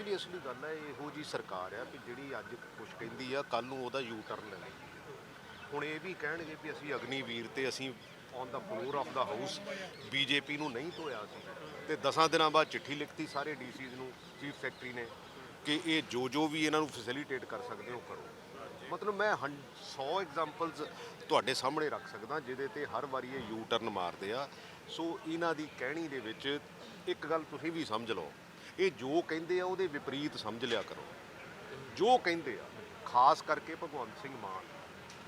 Actually ਅਸਲੀ ਗੱਲ ਹੈ, ਇਹੋ ਜੀ ਸਰਕਾਰ ਆ ਕਿ ਜਿਹੜੀ ਅੱਜ ਕੁਝ ਕਹਿੰਦੀ ਆ ਕੱਲ ਨੂੰ ਉਹਦਾ ਯੂ ਟਰਨ ਲੈ ਲਏ ਹੁਣ ਇਹ ਵੀ ਕਹਿਣਗੇ ਵੀ ਅਸੀਂ ਅਗਨੀਵੀਰ ਤੇ ਅਸੀਂ on the floor of the house BJP ਨੂੰ ਨਹੀਂ ਧੋਇਆ ਸੀ ਤੇ 10 ਦਿਨਾਂ ਬਾਅਦ ਚਿੱਠੀ ਲਿਖਤੀ ਸਾਰੇ ਡੀਸੀਜ਼ ਨੂੰ ਚੀਫ ਸੈਕਟਰੀ ਨੇ, ਕਿ ਇਹ ਜੋ ਜੋ ਵੀ ਇਹਨਾਂ ਨੂੰ ਫੈਸਿਲਿਟੇਟ ਕਰ ਸਕਦੇ ਹੋ ਕਰੋ। ਮਤਲਬ ਮੈਂ 100 ਐਗਜ਼ਾਮਪਲਸ ਤੁਹਾਡੇ ਸਾਹਮਣੇ ਰੱਖ ਸਕਦਾ, ਜਿਹਦੇ ਤੇ ਹਰ ਵਾਰੀ ਇਹ ਯੂ ਟਰਨ ਮਾਰਦੇ ਆ। ਸੋ ਇਹਨਾਂ ਦੀ ਕਹਿਣੀ ਦੇ ਵਿੱਚ ਇੱਕ ਗੱਲ ਤੁਸੀਂ ਵੀ ਸਮਝ ਲਓ। ਇਹ ਜੋ ਕਹਿੰਦੇ ਆ ਉਹਦੇ ਵਿਪਰੀਤ ਸਮਝ ਲਿਆ ਕਰੋ। ਜੋ ਕਹਿੰਦੇ ਆ ਖਾਸ ਕਰਕੇ ਭਗਵੰਤ ਸਿੰਘ ਮਾਨ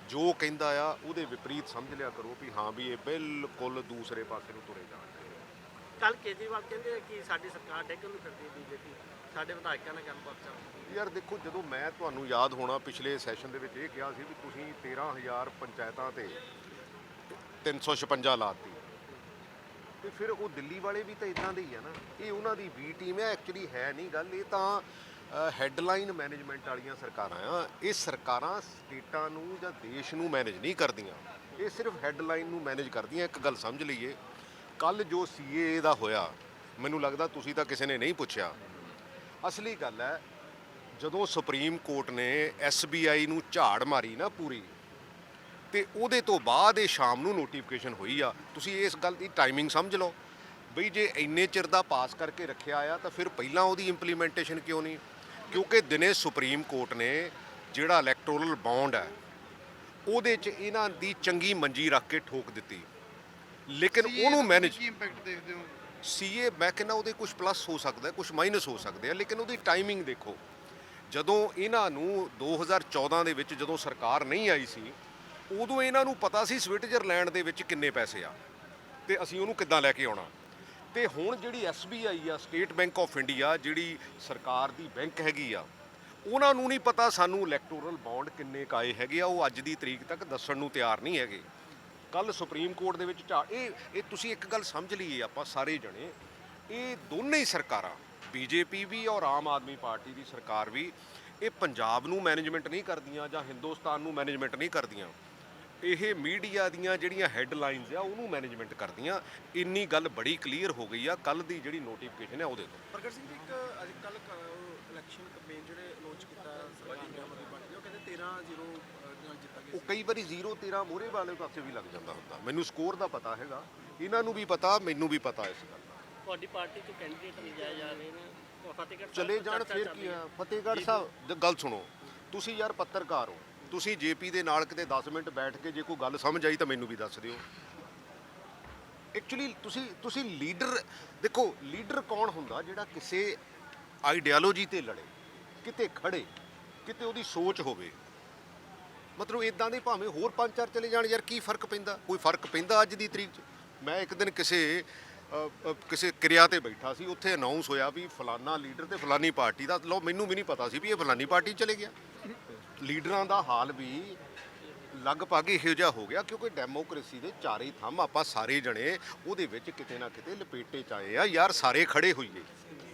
ਜੋ ਕਹਿੰਦਾ ਆ ਉਹਦੇ ਵਿਪਰੀਤ ਸਮਝ ਲਿਆ ਕਰੋ ਵੀ ਹਾਂ ਵੀ ਇਹ ਬਿਲਕੁਲ ਦੂਸਰੇ ਪਾਸੇ ਨੂੰ ਤੁਰੇ ਜਾਣ। ਕੱਲ ਕੇਜਰੀਵਾਲ ਕਹਿੰਦੇ ਆ ਕਿ ਸਾਡੀ ਸਰਕਾਰ ਡੇਗਣ ਨੂੰ ਫਿਰਦੀ ਬੀਜੇਪੀ। ਸਾਡੇ ਵਿਧਾਇਕਾਂ ਨਾਲ ਗੱਲਬਾਤ ਚੱਲ ਯਾਰ ਦੇਖੋ ਜਦੋਂ ਮੈਂ ਤੁਹਾਨੂੰ ਯਾਦ ਹੋਣਾ ਪਿਛਲੇ ਸੈਸ਼ਨ ਦੇ ਵਿੱਚ ਇਹ ਕਿਹਾ ਸੀ ਵੀ ਤੁਸੀਂ 13000 ਪੰਚਾਇਤਾਂ ਤੇ 356 ਲਾਤੀ। ਤੇ ਫਿਰ ਉਹ ਦਿੱਲੀ ਵਾਲੇ ਵੀ ਤਾਂ ਇਦਾਂ ਦੇ ਹੀ ਆ ਨਾ। ਇਹ ਉਹਨਾਂ ਦੀ ਵੀ ਟੀਮ ਹੈ ਐਕਚੁਅਲੀ ਹੈ ਨਹੀਂ ਗੱਲ। ਇਹ ਤਾਂ ਹੈੱਡਲਾਈਨ ਮੈਨੇਜਮੈਂਟ ਵਾਲੀਆਂ ਸਰਕਾਰਾਂ ਆ। ਇਹ ਸਰਕਾਰਾਂ ਸਟੇਟਾਂ ਨੂੰ ਜਾਂ ਦੇਸ਼ ਨੂੰ ਮੈਨੇਜ ਨਹੀਂ ਕਰਦੀਆਂ। ਇਹ ਸਿਰਫ ਹੈੱਡਲਾਈਨ ਨੂੰ ਮੈਨੇਜ ਕਰਦੀਆਂ। ਇੱਕ ਗੱਲ ਸਮਝ ਲਈਏ। ਕੱਲ ਜੋ ਸੀਏ ਦਾ ਹੋਇਆ, ਮੈਨੂੰ ਲੱਗਦਾ ਤੁਸੀਂ ਤਾਂ ਕਿਸੇ ਨੇ ਨਹੀਂ ਪੁੱਛਿਆ। ਅਸਲੀ ਗੱਲ ਹੈ, ਜਦੋਂ ਸੁਪਰੀਮ ਕੋਰਟ ਨੇ ਐਸਬੀਆਈ ਨੂੰ ਝਾੜ ਮਾਰੀ ਨਾ ਪੂਰੀ ਤੇ ਉਹਦੇ ਤੋਂ ਬਾਅਦ ਇਹ ਸ਼ਾਮ ਨੂੰ ਨੋਟੀਫਿਕੇਸ਼ਨ ਹੋਈ ਆ। ਤੁਸੀਂ ਇਸ ਗੱਲ ਦੀ ਟਾਈਮਿੰਗ ਸਮਝ ਲਓ। ਬਈ ਜੇ ਇੰਨੇ ਚਿਰ ਦਾ ਪਾਸ ਕਰਕੇ ਰੱਖਿਆ ਆ ਤਾਂ ਫਿਰ ਪਹਿਲਾਂ ਉਹਦੀ ਇੰਪਲੀਮੈਂਟੇਸ਼ਨ ਕਿਉਂ ਨਹੀਂ? ਕਿਉਂਕਿ ਦਿਨੇ ਸੁਪਰੀਮ ਕੋਰਟ ਨੇ ਜਿਹੜਾ ਇਲੈਕਟੋਰਲ ਬੌਂਡ ਹੈ ਉਹਦੇ 'ਚ ਇਹਨਾਂ ਦੀ ਚੰਗੀ ਮੰਜੀ ਰੱਖ ਕੇ ਠੋਕ ਦਿੱਤੀ। ਲੇਕਿਨ ਉਹਨੂੰ ਮੈਨੇਜ ਕੀ ਇੰਪੈਕਟ ਦੇਖਦੇ ਹੋ? ਸੀਏ ਮੈਂ ਕਹਿੰਦਾ ਉਹਦੇ ਕੁਝ ਪਲੱਸ ਹੋ ਸਕਦਾ ਕੁਝ ਮਾਈਨਸ ਹੋ ਸਕਦੇ ਆ ਲੇਕਿਨ ਉਹਦੀ ਟਾਈਮਿੰਗ ਦੇਖੋ। ਜਦੋਂ ਇਹਨਾਂ ਨੂੰ 2014 ਦੇ ਵਿੱਚ ਜਦੋਂ ਸਰਕਾਰ ਨਹੀਂ ਆਈ ਸੀ ਉਦੋਂ ਇਹਨਾਂ ਨੂੰ ਪਤਾ ਸੀ ਸਵਿਟਜ਼ਰਲੈਂਡ ਦੇ ਵਿੱਚ ਕਿੰਨੇ ਪੈਸੇ ਆ ਤੇ ਅਸੀਂ ਉਹਨੂੰ ਕਿੱਦਾਂ ਲੈ ਕੇ ਆਉਣਾ। ਤੇ ਹੁਣ ਜਿਹੜੀ ਐਸਬੀਆਈ ਆ, ਸਟੇਟ ਬੈਂਕ ਆਫ ਇੰਡੀਆ ਜਿਹੜੀ ਸਰਕਾਰ ਦੀ ਬੈਂਕ ਹੈਗੀ ਆ, ਉਹਨਾਂ ਨੂੰ ਨਹੀਂ ਪਤਾ ਸਾਨੂੰ ਇਲੈਕਟੋਰਲ ਬੌਂਡ ਕਿੰਨੇ ਕਾਏ ਹੈਗੇ ਆ, ਉਹ ਅੱਜ ਦੀ ਤਰੀਕ ਤੱਕ ਦੱਸਣ ਨੂੰ ਤਿਆਰ ਨਹੀਂ ਹੈਗੇ। ਕੱਲ ਸੁਪਰੀਮ ਕੋਰਟ ਦੇ ਵਿੱਚ ਝਾ, ਇਹ ਇਹ ਤੁਸੀਂ ਇੱਕ ਗੱਲ ਸਮਝ ਲਈਏ ਆਪਾਂ ਸਾਰੇ ਜਣੇ, ਇਹ ਦੋਨੇ ਹੀ ਸਰਕਾਰਾਂ ਬੀਜੇਪੀ ਵੀ ਔਰ ਆਮ ਆਦਮੀ ਪਾਰਟੀ ਦੀ ਸਰਕਾਰ ਵੀ, ਇਹ ਪੰਜਾਬ ਨੂੰ ਮੈਨੇਜਮੈਂਟ ਨਹੀਂ ਕਰਦੀਆਂ ਜਾਂ ਹਿੰਦੁਸਤਾਨ ਨੂੰ ਮੈਨੇਜਮੈਂਟ ਨਹੀਂ ਕਰਦੀਆਂ। ਇਹ ਮੀਡੀਆ ਦੀਆਂ ਜਿਹੜੀਆਂ ਹੈੱਡਲਾਈਨਸ ਆ ਉਹਨੂੰ ਮੈਨੇਜਮੈਂਟ ਕਰਦੀਆਂ। ਇੰਨੀ ਗੱਲ ਬੜੀ ਕਲੀਅਰ ਹੋ ਗਈ ਆ ਕੱਲ ਦੀ ਜਿਹੜੀ ਨੋਟੀਫਿਕੇਸ਼ਨ ਹੈ ਉਹਦੇ ਤੋਂ ਪ੍ਰਗਟ ਸਿੰਘ ਜੀ ਇੱਕ ਅੱਜ ਕੱਲ ਇਲੈਕਸ਼ਨ ਕੈਂਪੇਨ ਜਿਹੜੇ ਲਾਂਚ ਕੀਤਾ ਸਰਕਾਰੀ ਆਮ ਆਦਮੀ ਪਾਰਟੀ ਨੇ, ਉਹ ਕਹਿੰਦੇ 13 0 ਨਾਲ ਜਿੱਤਾ ਗਿਆ ਉਹ ਕਈ ਵਾਰੀ 0 13 ਮੋਰੇ ਵਾਲੇ ਪਾਸੇ ਵੀ ਲੱਗ ਜਾਂਦਾ ਹੁੰਦਾ। ਮੈਨੂੰ ਸਕੋਰ ਦਾ ਪਤਾ ਹੈਗਾ। ਇਹਨਾਂ ਨੂੰ ਵੀ ਪਤਾ ਮੈਨੂੰ ਵੀ ਪਤਾ ਇਸ ਗੱਲ ਦਾ। ਤੁਹਾਡੀ ਪਾਰਟੀ ਤੋਂ ਕੈਂਡੀਡੇਟ ਲਿਜਾਏ ਜਾ ਰਹੇ ਨੇ। ਫਤਿਹਗੜ੍ਹ ਸਾਹਿਬ ਚਲੇ ਜਾਣ ਫਿਰ ਕੀ। ਆ? ਫਤਿਹਗੜ੍ਹ ਸਾਹਿਬ ਗੱਲ ਸੁਣੋ। ਤੁਸੀਂ ਯਾਰ ਪੱਤਰਕਾਰ ਹੋ। ਤੁਸੀਂ ਜੇਪੀ ਦੇ ਨਾਲ ਕਿਤੇ 10 ਮਿੰਟ ਬੈਠ ਕੇ ਜੇ ਕੋਈ ਗੱਲ ਸਮਝ ਆਈ ਤਾਂ ਮੈਨੂੰ ਵੀ ਦੱਸ ਦਿਓ। ਐਕਚੁਅਲੀ ਤੁਸੀਂ ਤੁਸੀਂ ਲੀਡਰ ਦੇਖੋ ਲੀਡਰ ਕੌਣ ਹੁੰਦਾ ਜਿਹੜਾ ਕਿਸੇ ਆਈਡੀਓਲੋਜੀ ਤੇ ਲੜੇ, ਕਿਤੇ ਖੜੇ, ਕਿਤੇ ਉਹਦੀ ਸੋਚ ਹੋਵੇ। ਮਤਲਬ ਇਦਾਂ ਦੇ ਭਾਵੇਂ ਹੋਰ ਪੰਜ ਚਾਰ ਚਲੇ ਜਾਣ, ਯਾਰ ਕੀ ਫ਼ਰਕ ਪੈਂਦਾ? ਕੋਈ ਫ਼ਰਕ ਪੈਂਦਾ ਅੱਜ ਦੀ ਤਰੀਕ 'ਚ? ਮੈਂ ਇੱਕ ਦਿਨ ਕਿਸੇ ਕਿਸੇ ਕਿਰਿਆ ਤੇ ਬੈਠਾ ਸੀ, ਉੱਥੇ ਅਨਾਉਂਸ ਹੋਇਆ ਵੀ ਫਲਾਨਾ ਲੀਡਰ ਤੇ ਫਲਾਨੀ ਪਾਰਟੀ ਦਾ, ਲਓ, ਮੈਨੂੰ ਵੀ ਨਹੀਂ ਪਤਾ ਸੀ ਵੀ ਇਹ ਫਲਾਨੀ ਪਾਰਟੀ 'ਚ ਚਲੇ ਗਿਆ। ਲੀਡਰਾਂ ਦਾ ਹਾਲ ਵੀ ਲਗਭਗ ਇਹੋ ਜਿਹਾ ਹੋ ਗਿਆ ਕਿਉਂਕਿ ਡੈਮੋਕ੍ਰੇਸੀ ਦੇ ਚਾਰੇ ਥੰਮ ਆਪਾਂ ਸਾਰੇ ਜਣੇ ਉਹਦੇ ਵਿੱਚ ਕਿਤੇ ਨਾ ਕਿਤੇ ਲਪੇਟੇ ਚ ਆਏ ਆ। ਯਾਰ ਸਾਰੇ ਖੜੇ ਹੋਈਏ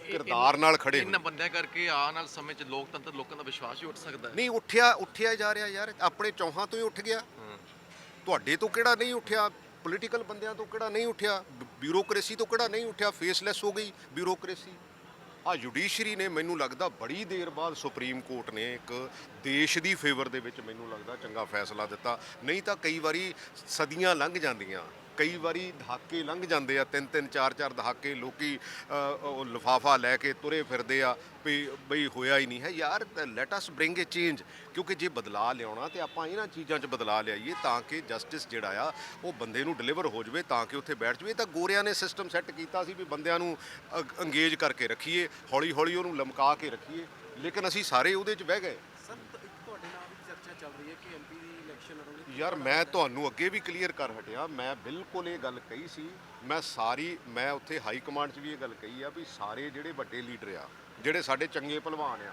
ਕਿਰਦਾਰ ਨਾਲ ਖੜੇ ਇਹਨਾਂ ਬੰਦਿਆਂ ਕਰਕੇ ਆਉਣ ਵਾਲੇ ਸਮੇਂ 'ਚ ਲੋਕਤੰਤਰ ਲੋਕਾਂ ਦਾ ਵਿਸ਼ਵਾਸ ਹੀ ਉੱਠ ਸਕਦਾ ਹੈ। ਨਹੀਂ ਉੱਠਿਆ ਉੱਠਿਆ ਜਾ ਰਿਹਾ ਯਾਰ। ਆਪਣੇ ਚੌਹਾਂ ਤੋਂ ਹੀ ਉੱਠ ਗਿਆ। ਤੁਹਾਡੇ ਤੋਂ ਕਿਹੜਾ ਨਹੀਂ ਉੱਠਿਆ? ਪੋਲੀਟੀਕਲ ਬੰਦਿਆਂ ਤੋਂ ਕਿਹੜਾ ਨਹੀਂ ਉੱਠਿਆ? ਬਿਊਰੋਕ੍ਰੇਸੀ ਤੋਂ ਕਿਹੜਾ ਨਹੀਂ ਉੱਠਿਆ? ਫੇਸਲੈਸ ਹੋ ਗਈ ਬਿਊਰੋਕ੍ਰੇਸੀ ਆ ਜੁਡੀਸ਼ਰੀ ਨੇ ਮੈਨੂੰ ਲੱਗਦਾ ਬੜੀ ਦੇਰ ਬਾਅਦ ਸੁਪਰੀਮ ਕੋਰਟ ਨੇ ਇੱਕ ਦੇਸ਼ ਦੀ ਫੇਵਰ ਦੇ ਵਿੱਚ ਮੈਨੂੰ ਲੱਗਦਾ ਚੰਗਾ ਫੈਸਲਾ ਦਿੱਤਾ। ਨਹੀਂ ਤਾਂ ਕਈ ਵਾਰੀ ਸਦੀਆਂ ਲੰਘ ਜਾਂਦੀਆਂ। ਕਈ ਵਾਰੀ ਦਹਾਕੇ ਲੰਘ ਜਾਂਦੇ ਆ, ਤਿੰਨ ਤਿੰਨ, ਚਾਰ ਚਾਰ ਦਹਾਕੇ ਲੋਕੀ ਉਹ ਲਿਫਾਫਾ ਲੈ ਕੇ ਤੁਰੇ ਫਿਰਦੇ ਆ ਵੀ, ਬਈ ਹੋਇਆ ਹੀ ਨਹੀਂ ਹੈ। ਯਾਰ let us bring a change ਕਿਉਂਕਿ ਜੇ ਬਦਲਾਅ ਲਿਆਉਣਾ ਤੇ ਆਪਾਂ ਇਹਨਾਂ ਚੀਜ਼ਾਂ 'ਚ ਬਦਲਾਅ ਲਿਆਈਏ ਤਾਂ ਕਿ ਜਸਟਿਸ ਜਿਹੜਾ ਆ, ਉਹ ਬੰਦੇ ਨੂੰ ਡਿਲੀਵਰ ਹੋ ਜਾਵੇ, ਤਾਂ ਕਿ ਉੱਥੇ ਬੈਠ ਜਾਵੇ। ਤਾਂ ਗੋਰਿਆਂ ਨੇ ਸਿਸਟਮ ਸੈੱਟ ਕੀਤਾ ਸੀ ਵੀ ਬੰਦਿਆਂ ਨੂੰ ਅੰਗੇਜ ਕਰਕੇ ਰੱਖੀਏ ਹੌਲੀ ਹੌਲੀ ਉਹਨੂੰ ਲਮਕਾ ਕੇ ਰੱਖੀਏ, ਲੇਕਿਨ ਅਸੀਂ ਸਾਰੇ ਉਹਦੇ 'ਚ ਬਹਿ ਗਏ। ਸਰ ਤੁਹਾਡੇ ਨਾਲ ਵੀ ਚਰਚਾ ਚੱਲ ਰਹੀ ਹੈ ਕਿ ਐਮਪੀ ਦੀ ਇਲੈਕਸ਼ਨ ਲੜੋਗੇ ਯਾਰ ਮੈਂ ਤੁਹਾਨੂੰ ਅੱਗੇ ਵੀ ਕਲੀਅਰ ਕਰ ਹਟਿਆ, ਮੈਂ ਬਿਲਕੁਲ ਇਹ ਗੱਲ ਕਹੀ ਸੀ, ਮੈਂ ਸਾਰੀ, ਮੈਂ ਉੱਥੇ ਹਾਈ ਕਮਾਂਡ 'ਚ ਵੀ ਇਹ ਗੱਲ ਕਹੀ ਆ ਵੀ ਸਾਰੇ ਜਿਹੜੇ ਵੱਡੇ ਲੀਡਰ ਆ, ਜਿਹੜੇ ਸਾਡੇ ਚੰਗੇ ਭਲਵਾਨ ਆ,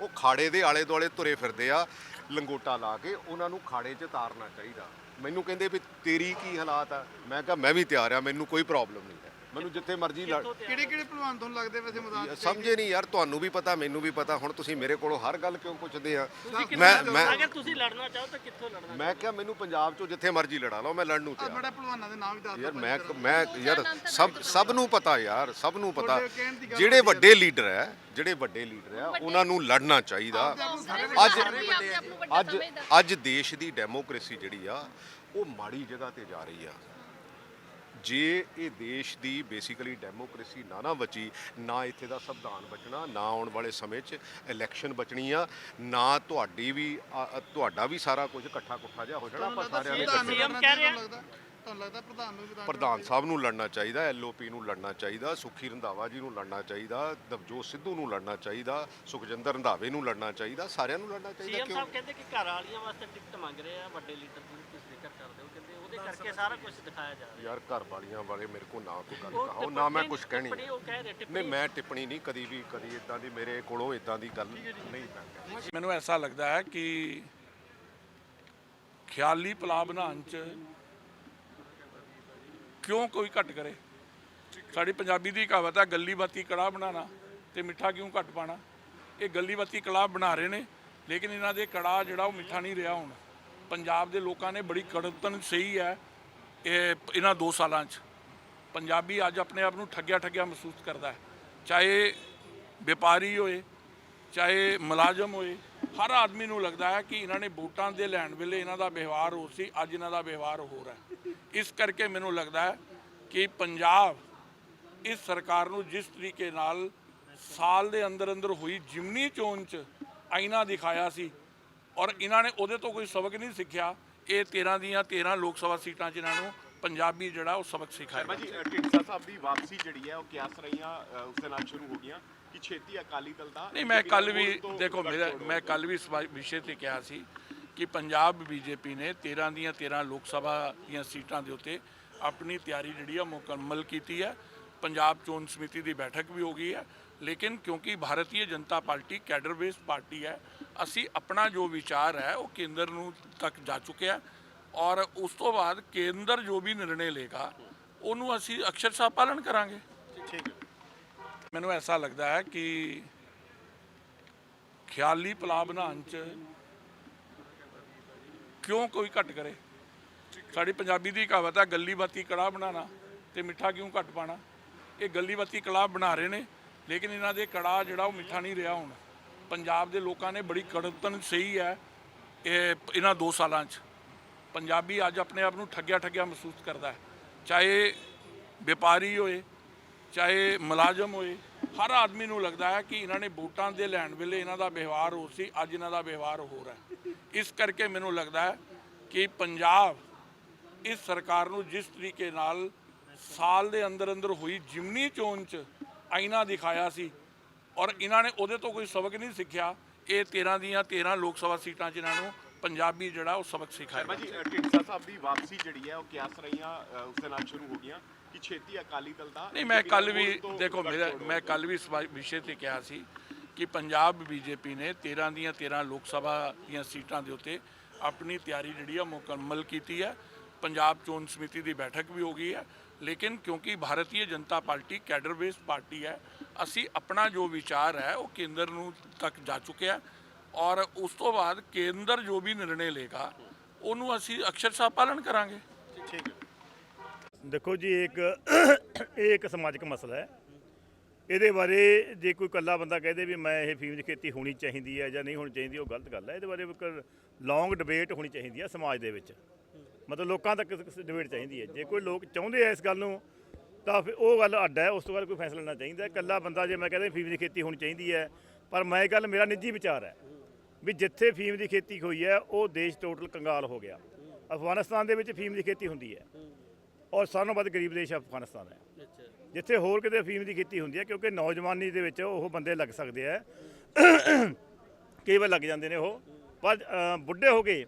ਉਹ ਖਾੜੇ ਦੇ ਆਲੇ ਦੁਆਲੇ ਤੁਰੇ ਫਿਰਦੇ ਆ, ਲੰਗੋਟਾ ਲਾ ਕੇ ਉਹਨਾਂ ਨੂੰ ਖਾੜੇ 'ਚ ਤਾਰਨਾ ਚਾਹੀਦਾ। ਮੈਨੂੰ ਕਹਿੰਦੇ ਵੀ ਤੇਰੀ ਕੀ ਹਾਲਾਤ ਆ? ਮੈਂ ਕਿਹਾ ਮੈਂ ਵੀ ਤਿਆਰ ਆ, ਮੈਨੂੰ ਕੋਈ ਪ੍ਰੋਬਲਮ ਨਹੀਂ ਹੈ। ਮੈਨੂੰ ਜਿੱਥੇ ਮਰਜ਼ੀ ਲੜ ਕਿਹੜੇ ਕਿਹੜੇ ਭਲਵਾਨ ਤੁਹਾਨੂੰ ਲੱਗਦੇ ਵੈਸੇ 'ਚ ਸਮਝੇ ਨਹੀਂ ਯਾਰ ਤੁਹਾਨੂੰ ਵੀ ਪਤਾ ਮੈਨੂੰ ਵੀ ਪਤਾ ਹੁਣ ਤੁਸੀਂ ਮੇਰੇ ਕੋਲੋਂ ਹਰ ਗੱਲ ਕਿਉਂ ਪੁੱਛਦੇ ਆ? ਮੈਂ? ਮੈਂ ਅਗਰ ਤੁਸੀਂ ਲੜਨਾ ਚਾਹੋ ਤਾਂ ਕਿੱਥੋਂ ਲੜਨਾ ਮੈਂ ਕਿਹਾ ਮੈਨੂੰ ਪੰਜਾਬ ਚੋਂ ਜਿੱਥੇ ਮਰਜ਼ੀ ਲੜਾ ਲਓ ਮੈਂ ਲੜਨ ਨੂੰ ਆ ਤਿਆਰ। ਬੜਾ ਭਲਵਾਨਾਂ ਦੇ ਨਾਮ ਵੀ ਦੱਸ ਯਾਰ ਮੈਂ ਮੈਂ ਯਾਰ ਸਭ ਸਭ ਨੂੰ ਪਤਾ ਯਾਰ ਸਭ ਨੂੰ ਪਤਾ। ਜਿਹੜੇ। ਵੱਡੇ ਲੀਡਰ ਹੈ ਜਿਹੜੇ ਵੱਡੇ ਲੀਡਰ ਹੈ ਉਹਨਾਂ ਨੂੰ ਲੜਨਾ ਚਾਹੀਦਾ। ਅੱਜ ਅੱਜ ਅੱਜ ਦੇਸ਼ ਦੀ ਡੈਮੋਕ੍ਰੇਸੀ ਜਿਹੜੀ ਆ ਉਹ ਮਾੜੀ ਜਗ੍ਹਾ ਤੇ ਜਾ ਰਹੀ ਆ। ਜੇ ਇਹ ਦੇਸ਼ ਦੀ ਬੇਸਿਕਲੀ ਡੈਮੋਕ੍ਰੇਸੀ ਨਾ ਨਾ ਬਚੀ ਨਾ ਇੱਥੇ ਦਾ ਸੰਵਿਧਾਨ ਬਚਣਾ ਨਾ ਆਉਣ ਵਾਲੇ ਸਮੇਂ 'ਚ ਇਲੈਕਸ਼ਨ ਬਚਣੀ ਆ ਨਾ ਤੁਹਾਡੀ ਵੀ ਆ- ਤੁਹਾਡਾ ਵੀ ਸਾਰਾ ਕੁਝ ਇਕੱਠਾ ਕੁੱਠਾ ਜਿਹਾ ਹੋ ਜਾਣਾ ਆਪਾਂ ਸਾਰਿਆਂ ਨੇ ਇਕੱਠੇ ਕਹਿ ਰਿਹਾ। ਤੁਹਾਨੂੰ ਲੱਗਦਾ ਪ੍ਰਧਾਨ ਨੂੰ ਸਾਹਿਬ ਨੂੰ ਲੜਨਾ ਚਾਹੀਦਾ ਐਲਓਪੀ ਨੂੰ ਲੜਨਾ ਚਾਹੀਦਾ ਸੁਖੀ ਰੰਧਾਵਾ ਜੀ ਨੂੰ ਲੜਨਾ ਚਾਹੀਦਾ ਦਵਜੋਤ ਸਿੱਧੂ ਨੂੰ ਲੜਨਾ ਚਾਹੀਦਾ ਸੁਖਜਿੰਦਰ ਰੰਧਾਵੇ ਨੂੰ ਲੜਨਾ ਚਾਹੀਦਾ ਸਾਰਿਆਂ ਨੂੰ ਲੜਨਾ ਚਾਹੀਦਾ ਸੀਐਮ ਕਿਉਂ? ਸਾਹਿਬ ਕਹਿੰਦੇ ਕਿ ਘਰ ਵਾਲੀਆਂ ਵਾਸਤੇ ਟਿਕਟ ਮੰਗ ਰਹੇ ਆ ਵੱਡੇ ਲੀਡਰ ਜਿਹਨੂੰ ਤੁਸੀਂ ਜ਼ਿਕਰ ਕਰਦੇ ਹੋ ਕਹਿੰਦੇ ਉਹਦੇ ਕਰਕੇ ਸਾਰਾ ਕੁਝ ਦਿਖਾਇਆ ਜਾ ਰਿਹਾ। ਯਾਰ ਘਰ ਵਾਲੀਆਂ ਬਾਰੇ ਮੇਰੇ ਕੋਲ ਨਾ ਕੋਈ ਗੱਲ ਉਹ ਕਹੋ ਨਾ ਮੈਂ ਕੁਝ ਕਹਿਣੀ ਨਹੀਂ ਮੈਂ ਟਿੱਪਣੀ ਨਹੀਂ ਕਦੀ ਵੀ ਕਦੀ ਇਦਾਂ ਦੀ ਮੇਰੇ ਕੋਲੋਂ ਇਦਾਂ ਦੀ ਗੱਲ ਨਹੀਂ। ਮੈਨੂੰ ਐਸਾ ਲੱਗਦਾ ਹੈ ਕਿ ਖਿਆਲੀ ਪਲਾ ਬਣਾਉਣ ਚ ਕਿਉਂ ਕੋਈ ਘੱਟ ਕਰੇ? ਸਾਡੀ ਪੰਜਾਬੀ ਦੀ ਕਹਾਵਤ ਹੈ, ਗੱਲੀ ਬਾਤੀ ਕੜਾਹ ਬਣਾਉਣਾ ਤੇ ਮਿੱਠਾ ਕਿਉਂ ਘੱਟ ਪਾਣਾ ਇਹ ਗੱਲੀ ਬਾਤੀ ਕੜਾਹ ਬਣਾ ਰਹੇ ਨੇ, ਲੇਕਿਨ ਇਹਨਾਂ ਦੇ ਕੜਾਹ ਜਿਹੜਾ ਉਹ ਮਿੱਠਾ ਨਹੀਂ ਰਿਹਾ ਹੁਣ। ਪੰਜਾਬ ਦੇ ਲੋਕਾਂ ਨੇ ਬੜੀ ਕੜਤਨ ਸਹੀ ਹੈ ਇਹ, ਇਹਨਾਂ 2 ਸਾਲਾਂ 'ਚ। ਪੰਜਾਬੀ ਅੱਜ ਆਪਣੇ ਆਪ ਨੂੰ ਠੱਗਿਆ ਠੱਗਿਆ ਮਹਿਸੂਸ ਕਰਦਾ ਹੈ। ਚਾਹੇ ਵਪਾਰੀ ਹੋਏ, ਚਾਹੇ ਮੁਲਾਜ਼ਮ ਹੋਏ ਹਰ ਆਦਮੀ ਨੂੰ ਲੱਗਦਾ ਹੈ ਕਿ ਇਹਨਾਂ ਨੇ ਵੋਟਾਂ ਦੇ ਲੈਣ ਵੇਲੇ ਇਹਨਾਂ ਦਾ ਵਿਵਹਾਰ ਹੋਰ ਸੀ ਅੱਜ ਇਹਨਾਂ ਦਾ ਵਿਵਹਾਰ ਹੋਰ ਹੈ। ਇਸ ਕਰਕੇ ਮੈਨੂੰ ਲੱਗਦਾ ਹੈ ਕਿ ਪੰਜਾਬ ਇਸ ਸਰਕਾਰ ਨੂੰ ਜਿਸ ਤਰੀਕੇ ਨਾਲ ਸਾਲ ਦੇ ਅੰਦਰ ਅੰਦਰ ਹੋਈ ਜਿਮਨੀ ਚੋਣ ਚ ਆਈਨਾ ਦਿਖਾਇਆ ਸੀ ਔਰ ਇਹਨਾਂ ਨੇ ਉਹਦੇ ਤੋਂ ਕੋਈ ਸਬਕ ਨਹੀਂ ਸਿੱਖਿਆ ਇਹ 13 ਦੀਆਂ 13 ਲੋਕ ਸਭਾ ਸੀਟਾਂ 'ਚ ਇਹਨਾਂ ਨੂੰ ਪੰਜਾਬੀ ਜਿਹੜਾ ਉਹ ਸਬਕ ਸਿਖਾਇਆ। ਜੀ ਅ, ਸਾਹਿਬ ਦੀ ਵਾਪਸੀ ਜਿਹੜੀ ਹੈ ਉਹ ਕਿਆਸ ਰਹੀਆਂ ਉਸ ਦੇ ਨਾਲ ਸ਼ੁਰੂ ਹੋ ਗਈਆਂ। ਕਿ ਛੇਤੀ ਅਕਾਲੀ ਦਲ ਦਾ ਨਹੀਂ ਮੈਂ ਕੱਲ ਵੀ ਦੇਖੋ ਮੇਰਾ ਮੈਂ ਕੱਲ ਵੀ ਇਸ ਵਿਸ਼ੇ ਤੇ ਕਿਹਾ ਸੀ ਕਿ ਪੰਜਾਬ ਬੀਜੇਪੀ ਨੇ 13 ਦੀਆਂ 13 ਲੋਕ ਸਭਾ ਦੀਆਂ ਸੀਟਾਂ ਦੇ ਉੱਤੇ ਆਪਣੀ ਤਿਆਰੀ ਜਿਹੜੀ ਆ ਮੁਕੰਮਲ ਕੀਤੀ ਹੈ ਪੰਜਾਬ ਚੋਣ ਸਮਿਤੀ ਦੀ ਬੈਠਕ ਵੀ ਹੋ ਗਈ ਹੈ ਲੇਕਿਨ ਕਿਉਂਕਿ Bharatiya Janata party cadre based party ਹੈ ਅਸੀਂ ਆਪਣਾ ਜੋ ਵਿਚਾਰ ਹੈ ਉਹ ਕੇਂਦਰ ਨੂੰ ਤੱਕ ਜਾ ਚੁੱਕਿਆ। ਔਰ ਉਸ ਤੋਂ ਬਾਅਦ ਕੇਂਦਰ ਜੋ ਵੀ ਨਿਰਣੇ ਲੇਗਾ ਉਹਨੂੰ ਅਸੀਂ ਅਕਸ਼ਰਸ਼ਾ ਪਾਲਣ ਕਰਾਂਗੇ। ਠੀਕ ਹੈ। ਮੈਨੂੰ ਐਸਾ ਲੱਗਦਾ ਹੈ ਕਿ ਖਿਆਲੀ ਪਲਾ ਬਣਾਉਣ ਚ ਕਿਉਂ ਕੋਈ ਘੱਟ ਕਰੇ? ਸਾਡੀ ਪੰਜਾਬੀ ਦੀ ਕਹਾਵਤ ਹੈ, ਗੱਲੀ ਬਾਤੀ ਕੜਾਹ ਬਣਾਉਣਾ ਤੇ ਮਿੱਠਾ ਕਿਉਂ ਘੱਟ ਪਾਣਾ ਇਹ ਗੱਲੀ ਬਾਤੀ ਕੜਾਹ ਬਣਾ ਰਹੇ ਨੇ, ਲੇਕਿਨ ਇਹਨਾਂ ਦੇ ਕੜਾਹ ਜਿਹੜਾ ਉਹ ਮਿੱਠਾ ਨਹੀਂ ਰਿਹਾ ਹੁਣ। ਪੰਜਾਬ ਦੇ ਲੋਕਾਂ ਨੇ ਬੜੀ ਕੜਤਨ ਸਹੀ ਹੈ ਇਹ, ਇਹਨਾਂ 2 ਸਾਲਾਂ 'ਚ। ਪੰਜਾਬੀ ਅੱਜ ਆਪਣੇ ਆਪ ਨੂੰ ਠੱਗਿਆ ਠੱਗਿਆ ਮਹਿਸੂਸ ਕਰਦਾ ਹੈ। ਚਾਹੇ ਵਪਾਰੀ ਹੋਏ ਚਾਹੇ ਮੁਲਾਜ਼ਮ ਹੋਏ ਹਰ ਆਦਮੀ ਨੂੰ ਲੱਗਦਾ ਹੈ ਕਿ ਇਹਨਾਂ ਨੇ ਵੋਟਾਂ ਦੇ ਲੈਣ ਵੇਲੇ ਇਹਨਾਂ ਦਾ ਵਿਵਹਾਰ ਹੋਰ ਸੀ ਅੱਜ ਇਹਨਾਂ ਦਾ ਵਿਵਹਾਰ ਹੋਰ ਹੈ। ਇਸ ਕਰਕੇ ਮੈਨੂੰ ਲੱਗਦਾ ਹੈ ਕਿ ਪੰਜਾਬ ਇਸ ਸਰਕਾਰ ਨੂੰ ਜਿਸ ਤਰੀਕੇ ਨਾਲ ਸਾਲ ਦੇ ਅੰਦਰ ਅੰਦਰ ਹੋਈ ਜਿਮਨੀ ਚੋਣ ਚ ਆਈਨਾ ਦਿਖਾਇਆ ਸੀ ਔਰ ਇਹਨਾਂ ਨੇ ਉਹਦੇ ਤੋਂ ਕੋਈ ਸਬਕ ਨਹੀਂ ਸਿੱਖਿਆ ਇਹ 13 ਦੀਆਂ 13 ਲੋਕ ਸਭਾ ਸੀਟਾਂ 'ਚ ਇਹਨਾਂ ਨੂੰ ਪੰਜਾਬੀ ਜਿਹੜਾ ਉਹ ਸਬਕ ਸਿਖਾਇਆ। ਜੀ ਅ, ਢੀਂਡਸਾ ਸਾਹਿਬ ਦੀ ਵਾਪਸੀ ਜਿਹੜੀ ਹੈ ਉਹ ਕਿਆਸ ਰਹੀਆਂ ਉਸ ਦੇ ਨਾਲ ਸ਼ੁਰੂ ਹੋ ਗਈਆਂ। ਕਿ ਛੇਤੀ ਅਕਾਲੀ ਦਲ ਦਾ ਨਹੀਂ ਮੈਂ ਕੱਲ ਵੀ ਦੇਖੋ ਮੇਰਾ ਮੈਂ ਕੱਲ ਵੀ ਇਸ ਵਿਸ਼ੇ ਤੇ ਕਿਹਾ ਸੀ ਕਿ ਪੰਜਾਬ ਬੀਜੇਪੀ ਨੇ 13 ਦੀਆਂ 13 ਲੋਕ ਸਭਾ ਦੀਆਂ ਸੀਟਾਂ ਦੇ ਉੱਤੇ ਆਪਣੀ ਤਿਆਰੀ ਜਿਹੜੀ ਆ ਮੁਕੰਮਲ ਕੀਤੀ ਹੈ ਪੰਜਾਬ ਚੋਣ ਸਮਿਤੀ ਦੀ ਬੈਠਕ ਵੀ ਹੋ ਗਈ ਹੈ ਲੇਕਿਨ ਕਿਉਂਕਿ Bharatiya Janata party cadre based party ਹੈ ਅਸੀਂ ਆਪਣਾ ਜੋ ਵਿਚਾਰ ਹੈ ਉਹ ਕੇਂਦਰ ਨੂੰ ਤੱਕ ਜਾ ਚੁੱਕਿਆ। ਔਰ ਉਸ ਤੋਂ ਬਾਅਦ ਕੇਂਦਰ ਜੋ ਵੀ ਨਿਰਣੇ ਲੇਗਾ ਉਹਨੂੰ ਅਸੀਂ ਅਕਸ਼ਰਸ਼ਾ ਪਾਲਣ ਕਰਾਂਗੇ। ਠੀਕ ਹੈ। ਦੇਖੋ ਜੀ, ਇੱਕ ਇਹ ਇੱਕ ਸਮਾਜਿਕ ਮਸਲਾ ਹੈ। ਇਹਦੇ ਬਾਰੇ ਜੇ ਕੋਈ ਇਕੱਲਾ ਬੰਦਾ ਕਹਦੇ ਵੀ ਮੈਂ ਇਹ ਫੀਮ ਦੀ ਖੇਤੀ ਹੋਣੀ ਚਾਹੀਦੀ ਹੈ ਜਾਂ ਨਹੀਂ ਹੋਣੀ ਚਾਹੀਦੀ, ਉਹ ਗਲਤ ਗੱਲ ਹੈ। ਇਹਦੇ ਬਾਰੇ ਇੱਕ ਲੌਂਗ ਡਿਬੇਟ ਹੋਣੀ ਚਾਹੀਦੀ ਹੈ ਸਮਾਜ ਦੇ ਵਿੱਚ। ਮਤਲਬ ਲੋਕਾਂ ਤੱਕ ਡਿਬੇਟ ਚਾਹੀਦੀ ਹੈ। ਜੇ ਕੋਈ ਲੋਕ ਚਾਹੁੰਦੇ ਆ ਇਸ ਗੱਲ ਨੂੰ, ਤਾਂ ਫਿਰ ਉਹ ਗੱਲ ਅੱਡ ਹੈ। ਉਸ ਤੋਂ ਬਾਅਦ ਕੋਈ ਫੈਸਲਾ ਲੈਣਾ ਚਾਹੀਦਾ ਹੈ। ਇਕੱਲਾ ਬੰਦਾ ਜੇ ਮੈਂ ਕਹਿੰਦਾ ਫੀਮ ਦੀ ਖੇਤੀ ਹੋਣੀ ਚਾਹੀਦੀ ਹੈ, ਪਰ ਮੈਂ ਇਹ ਗੱਲ, ਮੇਰਾ ਨਿੱਜੀ ਵਿਚਾਰ ਹੈ ਵੀ ਜਿੱਥੇ ਫੀਮ ਦੀ ਖੇਤੀ ਹੋਈ ਹੈ, ਉਹ ਦੇਸ਼ ਟੋਟਲ ਕੰਗਾਲ ਹੋ ਗਿਆ। ਅਫਗਾਨਿਸਤਾਨ ਦੇ ਵਿੱਚ ਫੀਮ ਦੀ ਖੇਤੀ ਹੁੰਦੀ ਹੈ। ਔਰ ਸਾਰਿਆਂ ਵੱਧ ਗਰੀਬ ਦੇਸ਼ ਅਫਗਾਨਿਸਤਾਨ ਹੈ। ਜਿੱਥੇ ਹੋਰ ਕਿਤੇ ਫੀਮ ਦੀ ਖੇਤੀ ਹੁੰਦੀ ਹੈ ਕਿਉਂਕਿ ਨੌਜਵਾਨੀ ਦੇ ਵਿੱਚ ਉਹ ਬੰਦੇ ਲੱਗ ਸਕਦੇ ਆ ਕਈ ਵਾਰ ਲੱਗ ਜਾਂਦੇ ਨੇ ਉਹ। ਪਰ ਬੁੱਢੇ ਹੋ ਗਏ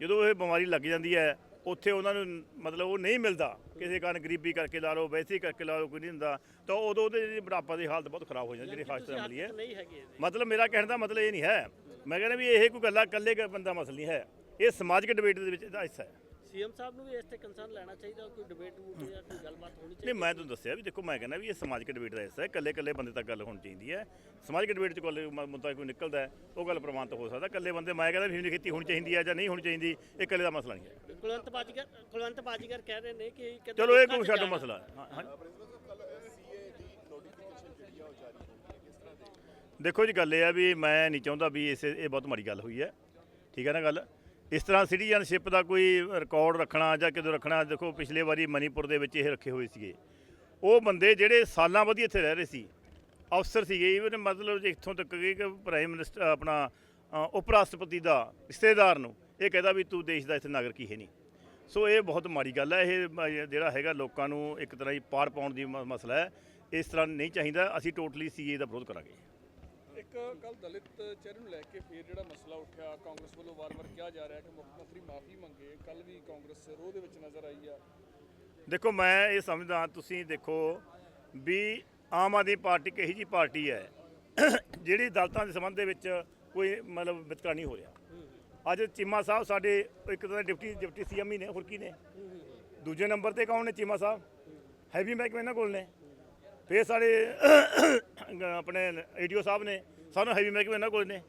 ਜਦੋਂ ਇਹ ਬਿਮਾਰੀ ਲੱਗ ਜਾਂਦੀ ਹੈ ਉੱਥੇ ਉਹਨਾਂ ਨੂੰ ਮਤਲਬ ਉਹ ਨਹੀਂ ਮਿਲਦਾ। ਕਿਸੇ ਕਾਰਨ ਗਰੀਬੀ ਕਰਕੇ ਲਾ ਲਓ ਵੈਸੇ ਕਰਕੇ ਲਾ ਲਓ ਕੋਈ ਨਹੀਂ ਹੁੰਦਾ। ਤਾਂ ਉਦੋਂ ਉਹਦੇ ਜਿਹੜੀ ਬੁਢਾਪਾ ਦੀ ਹਾਲਤ ਬਹੁਤ ਖਰਾਬ ਹੋ ਜਾਂਦੀ ਜਿਹੜੀ ਤਰ੍ਹਾਂ ਮਿਲੀ ਹੈ। ਮਤਲਬ ਮੇਰਾ ਕਹਿਣ ਦਾ ਮਤਲਬ ਇਹ ਨਹੀਂ ਹੈ। ਮੈਂ ਕਹਿੰਦਾ ਵੀ ਇਹ ਕੋਈ ਗੱਲਾਂ ਇਕੱਲੇ ਕ ਬੰਦਾ ਮਸਲਾ ਨਹੀਂ ਹੈ। ਇਹ ਸਮਾਜਿਕ ਡਿਬੇਟ ਦੇ ਵਿੱਚ ਦਾ ਹਿੱਸਾ ਹੈ। ਸੀਐਮ ਸਾਹਿਬ ਨੂੰ ਵੀ ਇਸ ਤੇ ਕੰਸਰਨ ਲੈਣਾ ਚਾਹੀਦਾ ਕੋਈ ਡਿਬੇਟ ਜਾਂ ਕੋਈ ਗੱਲਬਾਤ ਹੋਣੀ ਨਹੀਂ ਚਾਹੀਦੀ ਮੈਂ ਤੁਹਾਨੂੰ ਦੱਸਿਆ ਵੀ ਦੇਖੋ ਮੈਂ ਕਹਿੰਦਾ ਵੀ ਇਹ ਸਮਾਜਿਕ ਡਿਬੇਟ ਦਾ ਹਿੱਸਾ ਹੈ ਇਕੱਲੇ ਇਕੱਲੇ ਬੰਦੇ ਤੱਕ ਗੱਲ ਹੋਣੀ ਚਾਹੀਦੀ ਹੈ। ਸਮਾਜਿਕ ਡਿਬੇਟ 'ਚ ਕੋਈ ਮੁੱਦਾ ਕੋਈ ਨਿਕਲਦਾ ਉਹ ਗੱਲ ਪ੍ਰਵਾਨਿਤ ਹੋ ਸਕਦਾ। ਇਕੱਲੇ ਬੰਦੇ ਮੈਂ ਕਹਿੰਦਾ ਫੀਮ ਦੀ ਖੇਤੀ ਹੋਣੀ ਚਾਹੀਦੀ ਹੈ ਜਾਂ ਨਹੀਂ ਹੋਣੀ ਚਾਹੀਦੀ ਇਹ ਇਕੱਲੇ ਦਾ ਮਸਲਾ ਨਹੀਂ ਹੈ। ਕੁਲਵੰਤ ਬਾਜੀਗਰ ਕੁਲਵੰਤ ਬਾਜੀਗਰ ਕਹਿ ਰਹੇ ਨੇ ਕਿ ਚਲੋ ਇਹ ਕੋਈ ਜਾਣਾ। ਮਸਲਾ ਹਾਂ। ਦੇਖੋ ਜੀ ਗੱਲ ਇਹ ਆ ਵੀ ਮੈਂ ਨਹੀਂ ਚਾਹੁੰਦਾ ਵੀ ਇਸ ਇਹ ਬਹੁਤ ਮਾੜੀ ਗੱਲ ਹੋਈ ਹੈ। ਠੀਕ ਹੈ ਨਾ ਗੱਲ? ਇਸ ਤਰ੍ਹਾਂ ਸਿਟੀਜ਼ਨਸ਼ਿਪ ਦਾ ਕੋਈ ਰਿਕਾਰਡ ਰੱਖਣਾ ਜਾਂ ਕਿਦੋਂ ਰੱਖਣਾ, ਦੇਖੋ ਪਿਛਲੇ ਵਾਰੀ ਮਨੀਪੁਰ ਦੇ ਵਿੱਚ ਇਹ ਰੱਖੇ ਹੋਏ ਸੀਗੇ। ਉਹ ਬੰਦੇ ਜਿਹੜੇ ਸਾਲਾਂ ਵਧੀ ਇੱਥੇ ਰਹਿ ਰਹੇ ਸੀ, ਅਫਸਰ ਸੀਗੇ ਇਵਨ ਮਤਲਬ ਜੇ ਇੱਥੋਂ ਤੱਕ ਕਿ ਪ੍ਰਾਈਮ ਮਿਨਿਸਟਰ ਆਪਣਾ ਉਪ ਰਾਸ਼ਟਰਪਤੀ ਦਾ ਰਿਸ਼ਤੇਦਾਰ ਨੂੰ ਇਹ ਕਹਿੰਦਾ ਵੀ ਤੂੰ ਦੇਸ਼ ਦਾ ਇੱਥੇ ਨਾਗਰਿਕ ਹੀ ਹੈ ਨਹੀਂ। ਸੋ ਇਹ ਬਹੁਤ ਮਾੜੀ ਗੱਲ ਹੈ, ਇਹ ਜਿਹੜਾ ਹੈਗਾ ਲੋਕਾਂ ਨੂੰ ਇੱਕ ਤਰ੍ਹਾਂ ਹੀ ਪਾਰ ਪਾਉਣ ਦੀ ਮ- ਮਸਲਾ ਹੈ। ਇਸ ਤਰ੍ਹਾਂ ਨਹੀਂ ਚਾਹੀਦਾ, ਅਸੀਂ ਟੋਟਲੀ ਸੀਏ ਦਾ ਵਿਰੋਧ ਕਰਾਂਗੇ। ਇੱਕ ਕੱਲ ਦਲਿਤ ਚਿਹਰੇ ਨੂੰ ਲੈ ਕੇ ਫਿਰ ਜਿਹੜਾ ਮਸਲਾ ਉੱਠਿਆ, ਕਾਂਗਰਸ ਵੱਲੋਂ ਵਾਰ-ਵਾਰ ਕਿਹਾ ਜਾ ਰਿਹਾ ਕਿ ਮੁੱਖ ਮੰਤਰੀ ਮਾਫੀ ਮੰਗੇ। ਕੱਲ ਵੀ ਕਾਂਗਰਸ ਰੋਹ ਦੇ ਵਿੱਚ ਨਜ਼ਰ ਆਈ ਆ। ਦੇਖੋ, ਮੈਂ ਇਹ ਸਮਝਦਾ ਤੁਸੀਂ ਦੇਖੋ ਵੀ ਆਮ ਆਦਮੀ ਪਾਰਟੀ ਕਿਹੀ ਜੀ ਪਾਰਟੀ ਹੈ, ਜਿਹੜੀ ਦਲਤਾਂ ਦੇ ਸੰਬੰਧ ਦੇ ਵਿੱਚ ਕੋਈ ਮਤਲਬ ਵਿਤਕਰਾ ਨਹੀਂ ਹੋ ਰਿਹਾ। ਅੱਜ ਚੀਮਾ ਸਾਹਿਬ ਸਾਡੇ ਇੱਕ ਤਾਂ ਡਿਪਟੀ ਡਿਪਟੀ ਸੀਐਮ ਹੀ ਨੇ, ਹੋਰ ਕੀ ਨੇ? ਦੂਜੇ ਨੰਬਰ ਤੇ ਕੌਣ ਨੇ ਚੀਮਾ ਸਾਹਿਬ? ਹੈਵੀ ਮਹਿਕਮੇ ਇਹਨਾਂ ਕੋਲ ਨੇ। ਫਿਰ ਸਾਡੇ ਆਪਣੇ ਏਡੀਓ ਸਾਹਿਬ ਨੇ। ਸਾਨੂੰ ਹੈਵੀ ਮਹਿਕਮੇ ਇਹਨਾਂ ਕੋਲ ਨੇ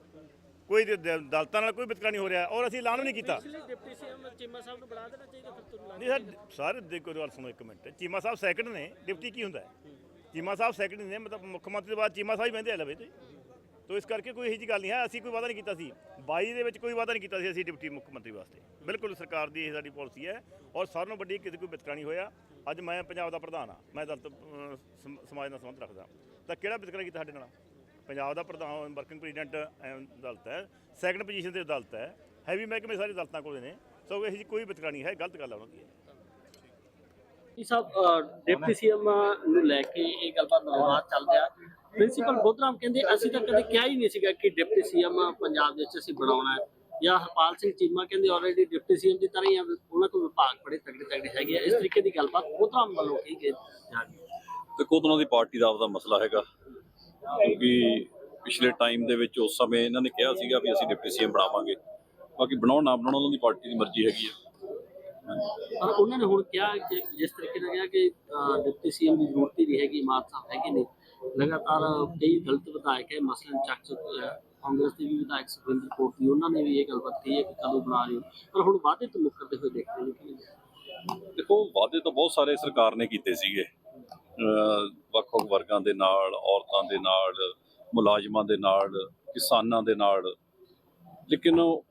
ਕੋਈ ਦਲਤਾਂ ਨਾਲ ਕੋਈ ਵਿਤਕਰਾ ਨਹੀਂ ਹੋ ਰਿਹਾ। ਔਰ ਅਸੀਂ ਐਲਾਨ ਵੀ ਨਹੀਂ ਕੀਤਾ। ਪਿਛਲੇ ਡਿਪਟੀ ਸੀਐਮ ਚੀਮਾ ਸਾਹਿਬ ਨੂੰ ਬਣਾ ਦੇਣਾ ਚਾਹੀਦਾ ਫਿਰ ਤੁਹਾਨੂੰ ਨਹੀਂ ਸਰ ਸਾਰੇ ਦੇਖੋ ਗੱਲ ਸੁਣੋ ਇੱਕ ਮਿੰਟ। ਚੀਮਾ ਸਾਹਿਬ ਸੈਕੰਡ ਨੇ। ਡਿਪਟੀ ਕੀ ਹੁੰਦਾ? ਚੀਮਾ ਸਾਹਿਬ ਸੈਕੰਡ ਨੇ। ਮਤਲਬ ਮੁੱਖ ਮੰਤਰੀ ਦੇ ਬਾਅਦ ਚੀਮਾ ਸਾਹਿਬ ਹੀ ਬਹਿੰਦੇ ਆ ਲਵੇ ਤੇ ਤੋ ਇਸ ਕਰਕੇ ਕੋਈ ਇਹੋ ਜਿਹੀ ਗੱਲ ਨਹੀਂ ਹੈ। ਅਸੀਂ ਕੋਈ ਵਾਅਦਾ ਨਹੀਂ ਕੀਤਾ ਸੀ। 22 ਦੇ ਵਿੱਚ ਕੋਈ ਵਾਅਦਾ ਨਹੀਂ ਕੀਤਾ ਸੀ ਅਸੀਂ ਡਿਪਟੀ ਮੁੱਖ ਮੰਤਰੀ ਵਾਸਤੇ। ਬਿਲਕੁਲ ਸਰਕਾਰ ਦੀ ਇਹ ਸਾਡੀ ਪਾਲਿਸੀ ਹੈ। ਔਰ ਸਾਰਿਆਂ ਨੂੰ ਵੱਡੀ ਕਿਸੇ ਕੋਈ ਵਿਤਕਰਾ ਨਹੀਂ ਹੋਇਆ। ਅੱਜ ਮੈਂ ਪੰਜਾਬ ਦਾ ਪ੍ਰਧਾਨ ਆ ਮੈਂ ਦਲਤ ਸਮਾਜ ਨਾਲ ਸੰਬੰਧ ਰੱਖਦਾ। ਤਾਂ ਕਿਹੜਾ ਵਿਤਕਰਾ ਕੀਤਾ ਸਾਡੇ ਨਾਲ? ਪੰਜਾਬ ਦਾ ਪ੍ਰਧਾਨ ਵਰਕਿੰਗ ਪ੍ਰੈਜ਼ੀਡੈਂਟ ਦਲਤ ਹੈ। ਸੈਕੰਡ ਪੋਜੀਸ਼ਨ ਤੇ ਦਲਤ ਹੈ। ਹੈਵੀ ਮਹਿਕਮੇ ਸਾਰੇ ਦਲਤਾਂ ਕੋਲ ਨੇ। ਸੋ ਇਹੋ ਜਿਹੀ ਕੋਈ ਵਿਤਕਰਾ ਨਹੀਂ ਹੈ ਗਲਤ ਗੱਲ ਹੈ ਉਹਨਾਂ ਦੀ। ਜੀ ਸਾਹਿਬ ਡਿਪਟੀ ਸੀਐਮ ਨੂੰ ਲੈ ਕੇ ਇਹ ਗੱਲਬਾਤ ਵਿਵਾਦ ਚੱਲ ਰਿਹਾ। ਪ੍ਰਿੰਸੀਪਲ ਬੋਧਰਾਮ ਕਹਿੰਦੇ ਅਸੀਂ ਤਾਂ ਕਦੇ ਕਿਹਾ ਹੀ ਨਹੀਂ ਸੀਗਾ ਕਿ ਡਿਪਟੀ ਸੀਐਮ ਪੰਜਾਬ ਦੇ ਵਿੱਚ ਅਸੀਂ ਬਣਾਉਣਾ ਹੈ। ਜਾਂ ਹਰਪਾਲ ਸਿੰਘ ਚੀਮਾ ਕਹਿੰਦੇ ਆਲਰੇਡੀ ਡਿਪਟੀ ਸੀਐਮ ਦੀ ਤਰ੍ਹਾਂ ਹੀ ਆ, ਉਹਨਾਂ ਕੋਲ ਵਿਭਾਗ ਬੜੇ ਤਗੜੇ ਤਗੜੇ ਹੈਗੇ ਆ। ਇਸ ਤਰੀਕੇ ਦੀ ਗੱਲਬਾਤ ਬੋਧਰਾਮ ਵੱਲੋਂ ਕਹੀ ਗਈ। ਜਾ ਰਹੀ ਹੈ ਦੇਖੋ ਉਹਨਾਂ ਦੀ ਪਾਰਟੀ ਦਾ ਆਪਦਾ ਮਸਲਾ ਹੈਗਾ। ਕਿਉਂਕਿ ਪਿਛਲੇ ਟਾਈਮ ਦੇ ਵਿੱਚ ਉਸ ਸਮੇਂ ਇਹਨਾਂ ਨੇ ਕਿਹਾ ਸੀਗਾ ਵੀ ਅਸੀਂ ਡਿਪਟੀ ਸੀਐਮ ਬਣਾਵਾਂਗੇ। ਬਾਕੀ ਬਣਾਉਣ ਨਾ ਬਣਾਉਣ ਉਹਨਾਂ ਦੀ ਪਾਰਟੀ ਦੀ ਮਰਜ਼ੀ ਹੈਗੀ ਹੈ ਪਰ ਉਹਨਾਂ ਨੇ ਹੁਣ ਕਿਹਾ ਕਿ ਜਿਸ ਤਰੀਕੇ ਨਾਲ ਕਿਹਾ ਕਿ ਡਿਪਟੀ ਸੀਐਮ ਦੀ ਜ਼ਰੂਰਤ ਹੀ ਨਹੀਂ ਹੈਗੀ ਮਾਨ ਸਾਹਿਬ ਹੈਗੇ ਨੇ। ਲਗਾਤਾਰ ਕਈ ਦਲਿਤ ਵਿਧਾਇਕ ਹੈ ਮਸਲਨ ਚੱਕ ਕਾਂਗਰਸ ਦੇ ਵੀ ਵਿਧਾਇਕ ਸੁਖਵਿੰਦਰ ਦੀ ਉਹਨਾਂ ਨੇ ਵੀ ਇਹ ਗੱਲਬਾਤ ਕਹੀ ਹੈ ਕਿ ਕਦੋਂ ਬਣਾ ਰਹੇ ਹੋ। ਪਰ ਹੁਣ ਵਾਅਦੇ ਤੋਂ ਮੁੱਕਰਦੇ ਹੋਏ ਦੇਖਦੇ ਨੇ ਕਿ ਦੇਖੋ ਵਾਅਦੇ ਤਾਂ ਬਹੁਤ ਸਾਰੇ ਸਰਕਾਰ ਨੇ ਕੀਤੇ ਸੀਗੇ। ਵੱਖ-ਵੱਖ ਵਰਗਾਂ ਦੇ ਨਾਲ, ਔਰਤਾਂ ਦੇ ਨਾਲ, ਮੁਲਾਜ਼ਮਾਂ ਦੇ ਨਾਲ, ਕਿਸਾਨਾਂ ਦੇ ਨਾਲ। ਲੇਕਿਨ ਉਹ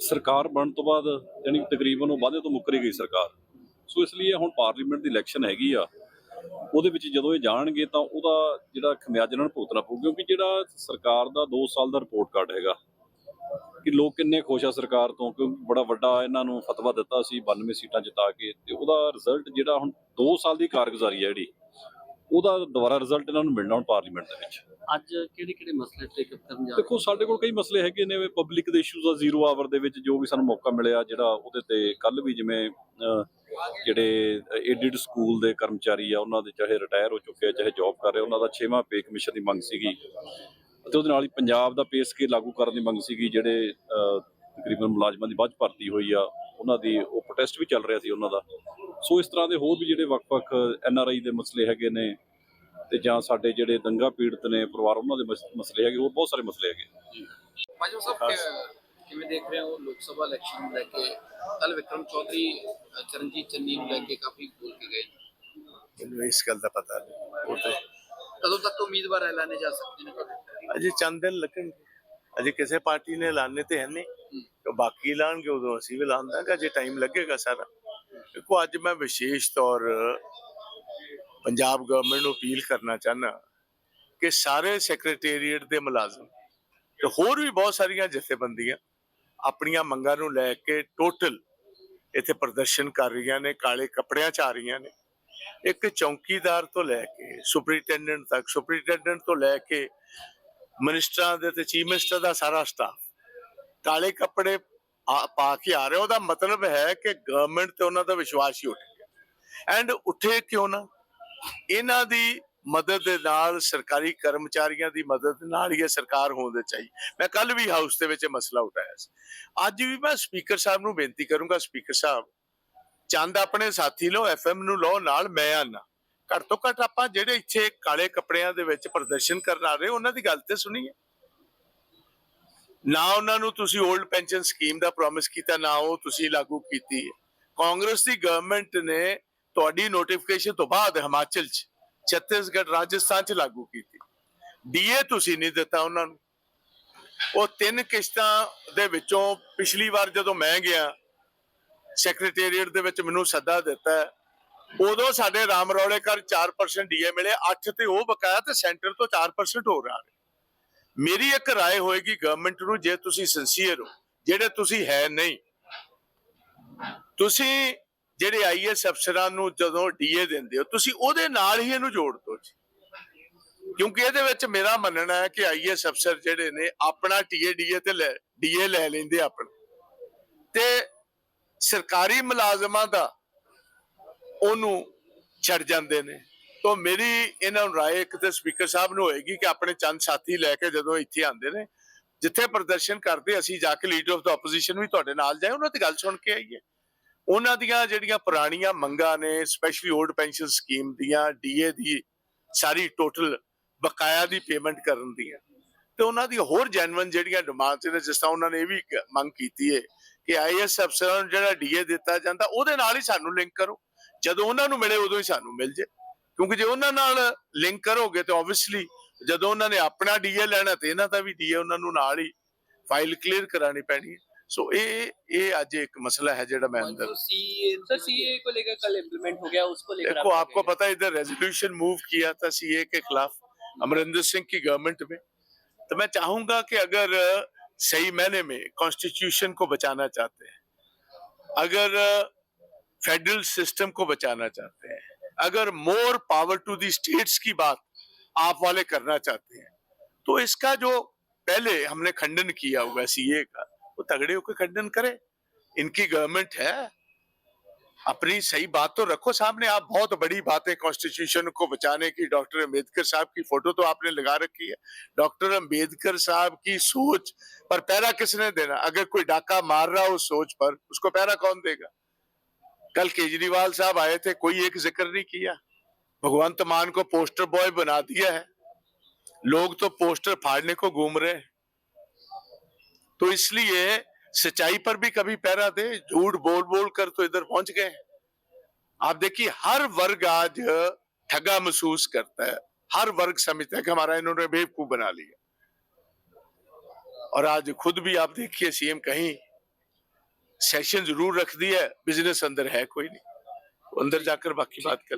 ਸਰਕਾਰ ਬਣਨ ਤੋਂ ਬਾਅਦ ਯਾਨੀ ਤਕਰੀਬਨ ਉਹ ਵਾਅਦੇ ਤੋਂ ਮੁੱਕਰੀ ਗਈ ਸਰਕਾਰ। ਸੋ ਇਸ ਲਈ ਹੁਣ ਪਾਰਲੀਮੈਂਟ ਦੀ ਇਲੈਕਸ਼ਨ ਹੈਗੀ ਆ। ਉਹਦੇ ਵਿੱਚ ਜਦੋਂ ਇਹ ਜਾਣਗੇ ਤਾਂ ਉਹਦਾ ਜਿਹੜਾ ਖਮਿਆਜ ਇਹਨਾਂ ਨੂੰ ਭੁਗਤਣਾ ਪਊ, ਕਿਉਂਕਿ ਜਿਹੜਾ ਸਰਕਾਰ ਦਾ 2 ਸਾਲ ਦਾ ਰਿਪੋਰਟ ਕਾਰਡ ਹੈਗਾ ਕਿ ਲੋਕ ਕਿੰਨੇ ਖੁਸ਼ ਆ ਸਰਕਾਰ ਤੋਂ ਕਿਉਂਕਿ ਬੜਾ ਵੱਡਾ ਇਹਨਾਂ ਨੂੰ ਫਤਵਾ ਦਿੱਤਾ ਸੀ 92 ਸੀਟਾਂ ਜਿਤਾ ਕੇ ਤੇ ਉਹਦਾ ਰਿਜ਼ਲਟ ਜਿਹੜਾ ਹੁਣ 2 ਸਾਲ ਦੀ ਕਾਰਗੁਜ਼ਾਰੀ ਹੈ ਜਿਹੜੀ ਉਹਦਾ ਦੁਬਾਰਾ ਰਿਜ਼ਲਟ ਇਹਨਾਂ ਨੂੰ ਮਿਲਣਾ ਹੁਣ ਪਾਰਲੀਮੈਂਟ ਦੇ ਵਿੱਚ। ਅੱਜ ਕਿਹੜੇ ਕਿਹੜੇ ਮਸਲੇ ਟੇਕ ਅਪ ਕਰਨ ਜਾ ਰਹੇ ਦੇਖੋ ਸਾਡੇ ਕੋਲ ਕਈ ਮਸਲੇ ਹੈਗੇ ਨੇ ਪਬਲਿਕ ਦੇ ਇਸ਼ੂਜ਼ ਆ ਜ਼ੀਰੋ ਆਵਰ ਦੇ ਵਿੱਚ ਜੋ ਵੀ ਸਾਨੂੰ ਮੌਕਾ ਮਿਲਿਆ ਜਿਹੜਾ ਉਹਦੇ ਤੇ ਕੱਲ ਵੀ ਜਿਵੇਂ ਜਿਹੜੇ ਏਡਿਡ ਸਕੂਲ ਦੇ ਕਰਮਚਾਰੀ ਆ ਉਹਨਾਂ ਦੇ ਚਾਹੇ ਰਿਟਾਇਰ ਹੋ ਚੁੱਕੇ ਆ ਚਾਹੇ ਜੌਬ ਕਰ ਰਹੇ ਉਹਨਾਂ ਦਾ 6ਵਾਂ ਪੇ ਕਮਿਸ਼ਨ ਦੀ ਮੰਗ ਸੀਗੀ। ਅਤੇ ਉਹਦੇ ਨਾਲ ਹੀ ਪੰਜਾਬ ਦਾ ਪੇ ਸਕੇਲ ਲਾਗੂ ਕਰਨ ਦੀ ਮੰਗ ਸੀਗੀ ਜਿਹੜੇ ਤਕਰੀਬਨ ਮੁਲਾਜ਼ਮਾਂ ਦੀ ਵੱਧ ਭਰਤੀ ਹੋਈ ਆ ਉਹਨਾਂ ਦੀ ਉਹ ਪ੍ਰੋਟੈਸਟ ਵੀ ਚੱਲ ਰਿਹਾ ਸੀ ਉਹਨਾਂ ਦਾ। ਸੋ ਇਸ ਤਰ੍ਹਾਂ ਦੇ ਹੋਰ ਵੀ ਜਿਹੜੇ ਵੱਖ-ਵੱਖ ਐਨ ਆਰ ਆਈ ਦੇ ਮਸਲੇ ਹੈਗੇ ਨੇ ਤੇ ਜਾਂ ਸਾਡੇ ਜਿਹੜੇ ਦੰਗਾ ਪੀੜਤ ਨੇ ਪਰਿਵਾਰ ਉਹਨਾਂ ਦੇ ਮਸ- ਮਸਲੇ ਹੈਗੇ ਹੋਰ ਬਹੁਤ ਸਾਰੇ ਮਸਲੇ ਹੈਗੇ। ਭਾਜਪਾ ਸਾਹਿਬ ਕਿ- ਕਿਵੇਂ ਦੇਖ ਰਹੇ ਹੋ ਲੋਕ ਸਭਾ ਇਲੈਕਸ਼ਨ ਨੂੰ ਲੈ ਕੇ? ਕੱਲ ਵਿਕਰਮ ਚੌਧਰੀ ਚਰਨਜੀਤ ਚੰਨੀ ਨੂੰ ਲੈ ਕੇ ਕਾਫੀ ਬੋਲ ਕੇ ਗਏ। ਮੈਨੂੰ ਇਸ ਗੱਲ ਦਾ ਪਤਾ ਨਹੀਂ ਉਹ ਤੇ ਕਦੋਂ ਤੱਕ ਉਮੀਦਵਾਰ ਐਲਾਨੇ ਜਾ ਸਕਦੇ ਨੇ ਤੁਹਾਡੇ ਅਜੇ ਚੰਦ ਦਿਨ ਲੱਗਣਗੇ। ਅਜੇ ਕਿਸੇ ਪਾਰਟੀ ਨੇ ਐਲਾਨੇ ਤੇ ਹੈ ਨਹੀਂ। ਬਾਕੀ ਐਲਾਨਗੇ ਉਦੋਂ ਅਸੀਂ ਵੀ ਐਲਾਨ ਅਜੇ ਟਾਈਮ ਲੱਗੇਗਾ ਸਾਰਾ। ਦੇਖੋ ਅੱਜ ਮੈਂ ਵਿਸ਼ੇਸ਼ ਤੌਰ ਪੰਜਾਬ ਗਵਰਨਮੈਂਟ ਨੂੰ ਅਪੀਲ ਕਰਨਾ ਚਾਹਨਾ ਕਿ ਸਾਰੇ ਸੈਕਟਰੀਏਟ ਦੇ ਮੁਲਾਜ਼ਮ ਤੇ ਹੋਰ ਵੀ ਬਹੁਤ ਸਾਰੀਆਂ ਜਥੇਬੰਦੀਆਂ ਆਪਣੀਆਂ ਮੰਗਾਂ ਨੂੰ ਲੈ ਕੇ ਟੋਟਲ ਇੱਥੇ ਪ੍ਰਦਰਸ਼ਨ ਕਰ ਰਹੀਆਂ ਨੇ ਕਾਲੇ ਕੱਪੜਿਆਂ 'ਚ ਆ ਰਹੀਆਂ ਨੇ। ਇੱਕ ਚੌਕੀਦਾਰ ਤੋਂ ਲੈ ਕੇ ਸੁਪਰੀਟੈਂਡੈਂਟ ਤੱਕ, ਸੁਪਰੀਟੈਂਡੈਂਟ ਤੋਂ ਲੈ ਕੇ ਮਿਨਿਸਟਰਾਂ ਦੇ ਤੇ ਚੀਫ ਮਿਨਿਸਟਰ ਦਾ ਸਾਰਾ ਸਟਾਫ ਕਾਲੇ ਕੱਪੜੇ ਪਾ ਕੇ ਆ ਰਿਹਾ। ਉਹਦਾ ਮਤਲਬ ਹੈ ਕਿ ਗਵਰਨਮੈਂਟ ਤੇ ਉਹਨਾਂ ਦਾ ਵਿਸ਼ਵਾਸ ਹੀ ਉੱਠ ਗਿਆ। ਐਂਡ ਉੱਠੇ ਕਿਉਂ ਨਾ? ਇਹਨਾਂ ਦੀ ਮਦਦ ਦੇ ਨਾਲ, ਸਰਕਾਰੀ ਕਰਮਚਾਰੀਆਂ ਦੀ ਮਦਦ ਨਾਲ ਹੀ ਸਰਕਾਰ ਹੋਣ ਦੇ ਚਾਹੀਏ ਮੈਂ ਕੱਲ ਵੀ ਹਾਊਸ ਦੇ ਵਿੱਚ ਮਸਲਾ ਉਠਾਇਆ ਸੀ। ਅੱਜ ਵੀ ਮੈਂ ਸਪੀਕਰ ਸਾਹਿਬ ਨੂੰ ਬੇਨਤੀ ਕਰੂੰਗਾ ਸਪੀਕਰ ਸਾਹਿਬ ਚੰਦ ਆਪਣੇ ਸਾਥੀ ਲਓ ਐਫਐਮ ਨੂੰ ਲਓ, ਨਾਲ ਮੈਂ ਆਨਾ। ਘੱਟ ਤੋਂ ਘੱਟ ਆਪਾਂ ਜਿਹੜੇ ਇੱਥੇ ਕਾਲੇ ਕੱਪੜਿਆਂ ਦੇ ਵਿੱਚ ਪ੍ਰਦਰਸ਼ਨ ਕਰਨ ਆ ਰਹੇ, ਉਹਨਾਂ ਦੀ ਗੱਲ ਤੇ ਸੁਣੀਏ। ਨਾ ਉਹਨਾਂ ਨੂੰ ਤੁਸੀਂ 올ਡ ਪੈਨਸ਼ਨ ਸਕੀਮ ਦਾ ਪ੍ਰੋਮਿਸ ਕੀਤਾ, ਨਾ ਉਹ ਤੁਸੀਂ ਲਾਗੂ ਕੀਤੀ ਹੈ। ਕਾਂਗਰਸ ਦੀ ਗਵਰਨਮੈਂਟ ਨੇ ਤੁਹਾਡੀ ਨੋਟੀਫਿਕੇਸ਼ਨ ਤੋਂ ਬਾਅਦ ਹਿਮਾਚਲ 'ਚ, ਛੱਤੀਸਗੜ੍ਹ ਰਾਜਸਥਾਨ 'ਚ ਲਾਗੂ ਕੀਤੀ। ਡੀਏ ਤੁਸੀਂ ਨਹੀਂ ਦਿੱਤਾ ਉਹਨਾਂ ਨੂੰ। ਉਹ ਤਿੰਨ ਕਿਸ਼ਤਾਂ ਦੇ ਵਿੱਚੋਂ ਪਿਛਲੀ ਵਾਰ ਜਦੋਂ ਮੈਂ ਗਿਆ ਸੈਕਟਰੀਏਟ ਦੇ ਵਿੱਚ ਮੈਨੂੰ ਸੱਦਾ ਦਿੱਤਾ ਹੈ, ਉਦੋਂ ਸਾਡੇ ਰਾਮ ਰੌਲੇ ਕਰ 4% ਡੀਏ ਮਿਲੇ 8 ਤੇ ਉਹ ਬਕਾਇਆ ਤੇ ਸੈਂਟਰ ਤੋਂ 4% ਹੋ ਰਿਹਾ ਮੇਰੀ ਇੱਕ رائے ਹੋਏਗੀ ਗਵਰਨਮੈਂਟ ਨੂੰ ਜੇ ਤੁਸੀਂ ਸਿੰਸੀਅਰ ਹੋ ਜਿਹੜੇ ਤੁਸੀਂ ਹੈ ਨਹੀਂ ਤੁਸੀਂ ਜਿਹੜੇ ਆਈਐਸ ਅਫਸਰਾਂ ਨੂੰ ਜਦੋਂ ਡੀਏ ਦਿੰਦੇ ਹੋ ਤੁਸੀਂ ਉਹਦੇ ਨਾਲ ਹੀ ਇਹਨੂੰ ਜੋੜ ਦਿਓ ਜੀ ਕਿਉਂਕਿ ਇਹਦੇ ਵਿੱਚ ਮੇਰਾ ਮੰਨਣਾ ਹੈ ਕਿ ਆਈਐਸ ਅਫਸਰ ਜਿਹੜੇ ਨੇ ਆਪਣਾ ਟੀਏ ਡੀਏ ਤੇ ਲੈ ਡੀਏ ਲੈ ਲੈਂਦੇ ਆਪਣਾ ਤੇ ਸਰਕਾਰੀ ਮੁਲਾਜ਼ਮਾਂ ਦਾ ਉਹਨੂੰ ਛੱਡ ਜਾਂਦੇ ਨੇ। ਤੋਂ ਮੇਰੀ ਇਹਨਾਂ ਨੂੰ ਰਾਏ ਇੱਕ ਸਪੀਕਰ ਸਾਹਿਬ ਨੂੰ ਹੋਏਗੀ ਕਿ ਆਪਣੇ ਚੰਦ ਸਾਥੀ ਲੈ ਕੇ ਜਦੋਂ ਇੱਥੇ ਆਉਂਦੇ ਨੇ, ਜਿੱਥੇ ਪ੍ਰਦਰਸ਼ਨ ਕਰਦੇ ਅਸੀਂ ਜਾ ਕੇ ਲੀਡਰ ਆਫ ਦਾ ਆਪੋਜੀਸ਼ਨ ਵੀ ਤੁਹਾਡੇ ਨਾਲ ਜਾਏ, ਉਹਨਾਂ ਦੀ ਗੱਲ ਸੁਣ ਕੇ ਆਈਏ। ਉਹਨਾਂ ਦੀਆਂ ਜਿਹੜੀਆਂ ਪੁਰਾਣੀਆਂ ਮੰਗਾਂ ਨੇ ਸਪੈਸ਼ਲੀ 올ਡ ਪੈਨਸ਼ਨ ਸਕੀਮ ਦੀਆਂ ਡੀਏ ਦੀ ਸਾਰੀ ਟੋਟਲ ਬਕਾਇਆ ਦੀ ਪੇਮੈਂਟ ਕਰਨ ਦੀਆਂ। ਤੇ ਉਹਨਾਂ ਦੀ ਹੋਰ ਜੈਨੂਇਨ ਜਿਹੜੀਆਂ ਡਿਮਾਂਡਸ ਨੇ, ਜਿਸ ਤਰ੍ਹਾਂ ਉਹਨਾਂ ਨੇ ਇਹ ਵੀ ਮੰਗ ਕੀਤੀ ਹੈ ਕਿ ਆਈਐਸ ਅਫਸਰਾਂ ਨੂੰ ਜਿਹੜਾ ਡੀਏ ਦਿੱਤਾ ਜਾਂਦਾ ਉਹਦੇ ਨਾਲ ਹੀ ਸਾਨੂੰ ਲਿੰਕ ਕਰੋ ਜਦੋਂ ਉਹਨਾਂ ਨੂੰ ਮਿਲੇ ਉਦੋਂ ਹੀ ਸਾਨੂੰ ਮਿਲ ਜੇ ਕਿਉਂਕਿ ਜੇ ਉਹਨਾਂ ਨਾਲ ਲਿੰਕ ਕਰੋਗੇ ਤੇ ਆਬਵੀਅਸਲੀ ਜਦੋਂ ਉਹਨਾਂ ਨੇ ਆਪਣਾ ਡੀਏ ਲੈਣਾ ਤੇ ਇਹਨਾਂ ਦਾ ਵੀ ਡੀਏ ਉਹਨਾਂ ਨੂੰ ਨਾਲ ਹੀ ਫਾਈਲ ਕਲੀਅਰ ਕਰਾਣੀ ਪੈਣੀ ਹੈ ਸੋ ਇਹ ਇਹ ਅੱਜ ਇੱਕ ਮਸਲਾ ਹੈ ਜਿਹੜਾ ਮੈਂ ਅੰਦਰ सर सीए को लेकर कल इम्प्लीमेंट हो गया उसको लेकर देखो आपको पता है इधर रेजोल्यूशन मूव किया था सीए के खिलाफ अमरिंदर सिंह की गवर्नमेंट में तो मैं चाहूंगा कि अगर सही मैंने में कॉन्स्टिट्यूशन को बचाना चाहते हैं। अगर फेडरल सिस्टम को बचाना चाहते हैं। अगर more power to the states की बात आप वाले करना चाहते हैं। तो इसका जो पहले हमने खंडन किया हुआ सीए का, वो तगड़े होकर खंडन करे। इनकी गवर्नमेंट है अपनी सही बात तो रखो सामने। आप बहुत बड़ी बात कॉन्स्टिट्यूशन को बचाने की। डॉक्टर अंबेडकर साहब की फ़ोटो तो आपने लगा रखी है। डॉक्टर अंबेडकर साहब की सोच पर पैरा किसने देना? अगर कोई डाका मार रहा हो सोच पर, उसको पैरा कौन देगा? कल केजरीवाल साहब आए थे, कोई एक ज़िक्र नहीं किया। भगवंत मान को पोस्टर बॉय बना दिया है। लोग तो पोस्टर फाड़ने को घूम रहे हैं। तो इसलिए सच्चाई पर भी कभी पैरा दे, झूठ बोल बोल कर तो इधर पहुँच गए आप देखिए, हर वर्ग आज ठगा महसूस करता है। हर वर्ग समझता है कि हमारा इन्होंने बेवकूफ़ बना लिया। और आज खुद भी आप देखिए, सीएम कहीं सेशन ज़रूर रख दिया बिज़नेस अंदर है कोई नहीं। अंदर जाकर बाकी बात कर